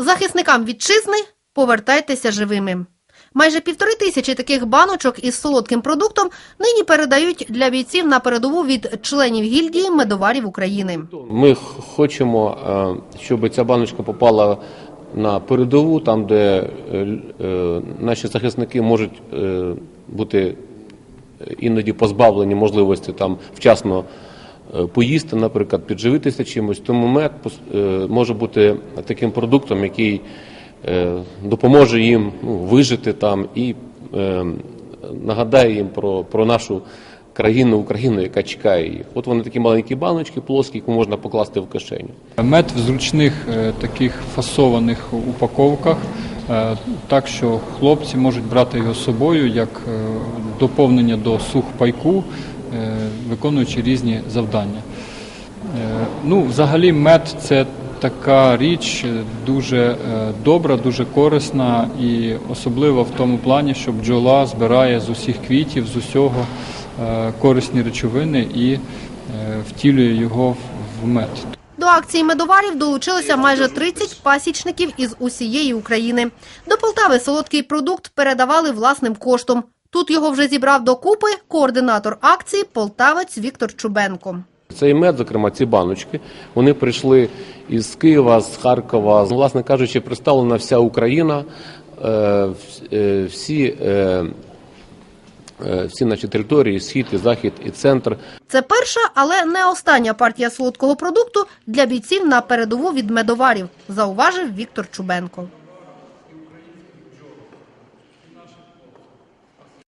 Захисникам вітчизни повертайтеся живими. Майже півтори тисячі таких баночок із солодким продуктом нині передають для бійців на передову від членів гільдії медоварів України. Ми хочемо, е, щоб ця баночка попала на передову, там, де е, е, наші захисники можуть бути іноді позбавлені можливості там вчасно поїсти, наприклад, підживитися чимось. Тому мед е, може бути таким продуктом, який е, допоможе їм ну, вижити там і е, нагадає їм про, про нашу країну, Україну, яка чекає їх. От вони такі маленькі баночки, плоскі, які можна покласти в кишеню. Мед в зручних е, таких фасованих упаковках, е, так що хлопці можуть брати його з собою як е, доповнення до сухпайку, е, виконуючи різні завдання. Е, Ну, взагалі, мед це така річ е, дуже е, добра, дуже корисна і особливо в тому плані, що бджола збирає з усіх квітів, з усього е, корисні речовини і е, втілює його в мед. До акції медоварів долучилося майже 30 пасічників із усієї України. До Полтави солодкий продукт передавали власним коштом. Тут його вже зібрав докупи координатор акції полтавець Віктор Чубенко. Цей мед, зокрема, ці баночки, вони прийшли із Києва, з Харкова. Власне кажучи, представлена вся Україна, е, е, всі, е, всі наші території, схід, і захід, і центр. Це перша, але не остання партія солодкого продукту для бійців на передову від медоварів, зауважив Віктор Чубенко.